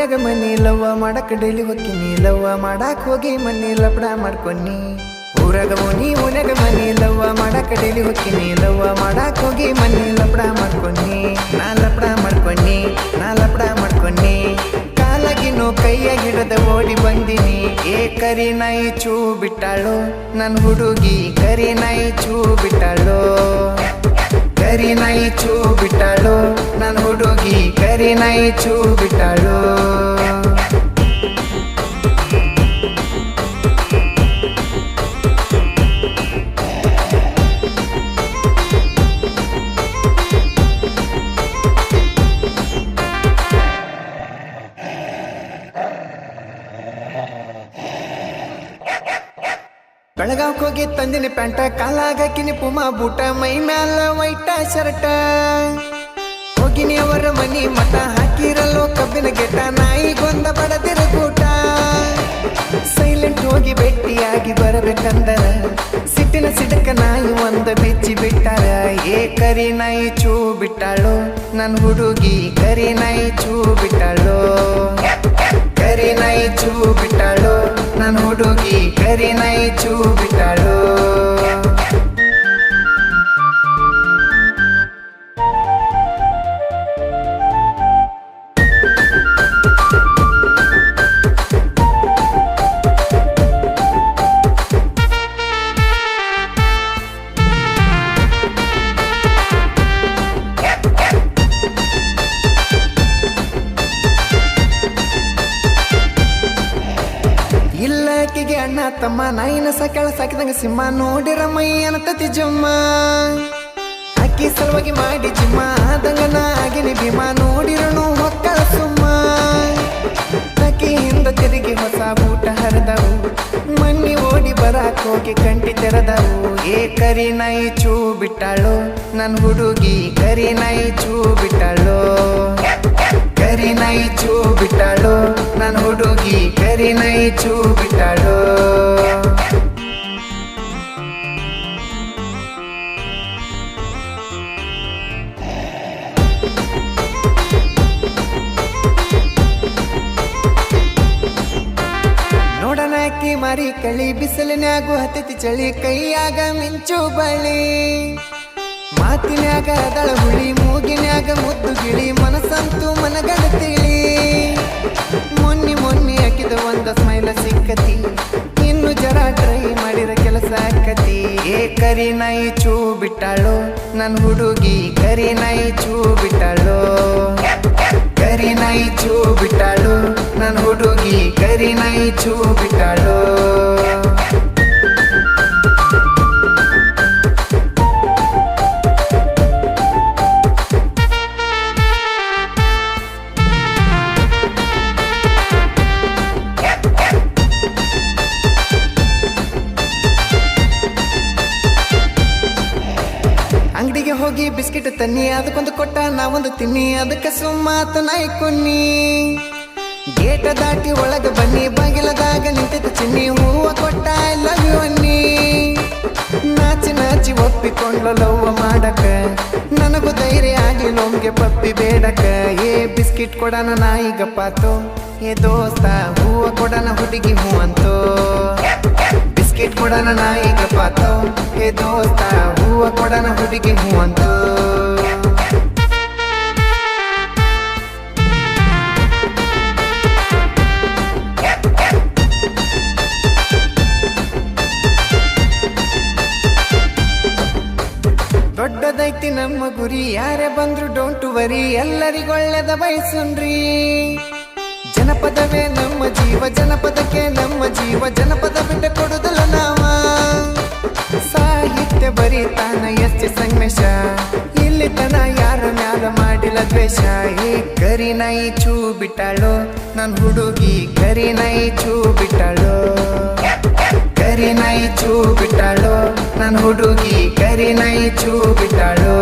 ಓನಿ ಮನಿ ಲವ್ವ ಮಾಡಕ್ ಡೈಲಿ ಹೊಕ್ಕಿನಿ ಲವ್ವ ಮಾಡಕ್ ಹೋಗಿ ಮನಿ ಲಪಡ ಮಾಡ್ಕೊನಿ. ಊರಾಗ ಮುನಿ ಮುನಗ ಮನಿ ಲವ್ವ ಮಾಡಕ್ ಡೈಲಿ ಹೊಕ್ಕಿನಿ ಲವ್ವ ಮಾಡಕ್ ಹೋಗಿ ಮನಿ ಲಪಡ ಮಾಡ್ಕೊನಿ. ನಾ ಲಪಡ ಮಾಡ್ಕೊನಿ, ನಾ ಲಪಡ ಮಾಡ್ಕೊನಿ. ಕಾಲಾಗಿನೂ ಕೈಯ ಹಿಡದ ಓಡಿ ಬಂದಿನಿ. ಏ ಕರಿ ನಾಯಿ ಚೂ ಬಿಟ್ಟಾಳು, ನನ್ ಹುಡುಗಿ ಕರಿ ನಾಯಿ ಚೂ ಬಿಟ್ಟಾಳು. ಕರಿ ನಾಯಿ ಚೂ ಬಿಟ್ಟಾಳು, ನನ್ ಹುಡುಗಿ ಕರಿ ನಾಯಿ ಚೂ ಬಿಟ್ಟಾಳು ಬೆಳಗಾವ್ಕ್ ಹೋಗಿ ತಂದಿನಿ ಪ್ಯಾಂಟ ಕಾಲಾಗ ಹಾಕಿನಿ ಪುಮಾ ಬೂಟ ಮೈ ಮ್ಯಾಲ ವೈಟ ಶರ್ಟ ಹೋಗಿನಿ ಅವರ ಮನಿ ಮಠ ಹಾಕಿರಲ್ಲೋ ಕಬ್ಬಿನ ಗೆಟ ನಾಯಿಗೊಂದ ಬಡದಿರ ಕೂಟ. ಸೈಲೆಂಟ್ ಹೋಗಿ ಭೇಟಿಯಾಗಿ ಬರಬೇಕಂದರ ಸಿಟ್ಟಿನ ಸಿಡಕ ನಾಯಿ ಒಂದ ಬೆಚ್ಚಿ ಬಿಟ್ಟಾರ ಏ ಕರಿ ನಾಯಿ ಚೂ ಬಿಟ್ಟಾಳು. ನನ್ ಹುಡುಗಿ ಕರಿ ನಾಯಿ ಚೂ ಬಿಟ್ಟಾಳು. ಕರಿ ನಾಯಿ ಚೂ ಬಿಟ್ಟಾಳು. ನನ್ ಹುಡುಗಿ ಕರಿ ನಾಯಿ ಚೂ ಬಿಟ್ಟಾಳು. ತಮ್ಮ ನಾಯಿನ ಸಾಕ್ಯಾಳ ಸಾಕಿದಂಗ ಸಿಂಹ ನೋಡಿರ ಮೈಯನ ತತಿ ಜಮ್ಮ ಅಕ್ಕಿ ಸಲುವಾಗಿ ಮಾಡಿ ಜಿಮ್ಮ ಆದಂಗ ನಾ ಆಗಿನಿ ಭೀಮ, ನೋಡಿರನು ಹೊಕ್ಕಳ ಸುಮ್ಮ. ಅಕ್ಕಿ ಹಿಂದ ತಿರುಗಿ ಹೊಸ ಊಟ ಹರಿದವು. ಮಣ್ಣಿ ಓಡಿ ಬರಾಕ್ ಹೋಗಿ ಕಂಟಿ ತೆರೆದವು. ಏ ಕರಿ ನಾಯಿ ಚೂ ಬಿಟ್ಟಾಳು, ನನ್ ಹುಡುಗಿ ಕರಿ ನಾಯಿ ಚೂ ಬಿಟ್ಟಾಳು. ಕರಿ ನಾಯಿ ಚೂ ಬಿಟ್ಟಾಳು, ನನ್ ಹುಡುಗಿ ಕರಿ ನಾಯಿ ಚೂ ಮಾರಿ ಕಳಿ ಬಿಸಿಲಿನಾಗು ಹತ್ತತಿ ಚಳಿ, ಕೈಯಾಗ ಮಿಂಚು ಬಳಿ ಮಾತಿನಾಗ ಅದಳ ಹುಳಿ, ಮೂಗಿನಾಗ ಮುದ್ದು ಗಿಳಿ, ಮನಸ್ಸಂತೂ ಮನಗಳ ತಿಳಿ. ಮೊನ್ನೆ ಮೊನ್ನೆ ಹಾಕಿದ ಒಂದ ಸ್ಮೈಲ ಸಿಕ್ಕತಿ, ಇನ್ನು ಜರ ಟ್ರೈ ಮಾಡಿದ ಕೆಲಸ ಆಕತಿ. ಏ ಕರಿ ನಾಯಿ ಚೂ ಬಿಟ್ಟಾಳು, ನನ್ ಹುಡುಗಿ ಕರಿ ನಾಯಿ ಚೂ ಬಿಟ್ಟಾಳು. ಕರಿ ನಾಯಿ ಚೂ ಬಿಟ್ಟಾಳು. ಹುಡುಗಿ ಕರಿ ನಾಯಿ ಚೂ ಬಿಟ್ಟಾಳು ಅಂಗಡಿಗೆ ಹೋಗಿ ಬಿಸ್ಕಿಟ್ ತನ್ನಿ ಅದಕ್ಕೊಂದು ಕೊಟ್ಟ, ನಾವೊಂದು ತಿನ್ನಿ, ಅದಕ್ಕೆ ಸುಮ್ಮಾತ ನಾಯಿ ಕೊನ್ನಿ. ಗೇಟ ದಾಟಿ ಒಳಗ ಬನ್ನಿ, ಬಾಗಿಲದಾಗ ನಿಂತಿದ್ದ ಚಿನ್ನಿ, ಹೂವ ಕೊಟ್ಟ ಲವ್ ಯು ಅನ್ನಿ. ನಾಚಿ ನಾಚಿ ಒಪ್ಪಿಕೊಂಡು ಲವ್ ಮಾಡಕ. ನನಗೂ ಧೈರ್ಯ ಆಗಿ ಲೋಮ್ಗೆ ಪಪ್ಪಿ ಬೇಡಕ. ಏ ಬಿಸ್ಕಿಟ್ ಕೊಡನ ನಾಯಿ ಗಪ್ಪಾತು ಏ ದೋಸ್ತ, ಹೂವ ಕೊಡನ ಹುಡುಗಿ ಹೂ ಅಂತೋ. ಬಿಸ್ಕಿಟ್ ಕೊಡನ ನಾಯಿ ಪಾತು. ಏ ದೋಸ್ತ, ಹೂವ ಕೊಡನ ಹುಡುಗಿ ಹೂ ಅಂತೋ. ದೊಡ್ಡದೈತಿ ನಮ್ಮ ಗುರಿ. ಯಾರೇ ಬಂದ್ರು ಡೋಂಟ್ ವರಿ ಎಲ್ಲರಿಗೂ ಒಳ್ಳೆದ ಬಯಸುನ್ರಿ. ಜನಪದವೇ ನಮ್ಮ ಜೀವ, ಜನಪದಕ್ಕೆ ನಮ್ಮ ಜೀವ. ಜನಪದ ಬಿಟ್ಟ ಕೊಡುದಲ್ಲ ನಾವ. ಸಾಹಿತ್ಯ ಬರೀತಾನ ಎಸ್ ಸಂಗಮೇಶ. ಇಲ್ಲಿ ತನ ಯಾರ ಮ್ಯಾಲ ಮಾಡಿಲ್ಲ ದ್ವೇಷ. ಈ ಕರಿ ನೈ ಚೂ ಬಿಟ್ಟಾಳು ನನ್ ಹುಡುಗಿ ಕರಿ ನೈ ಚೂ ಬಿಟ್ಟಾಳು ಕರಿ ನಾಯಿ ಚೂ ಬಿಟ್ಟಾಳು ನನ್ ಹುಡುಗಿ ಕರಿ ನಾಯಿ ಚೂ ಬಿಟ್ಟಾಳು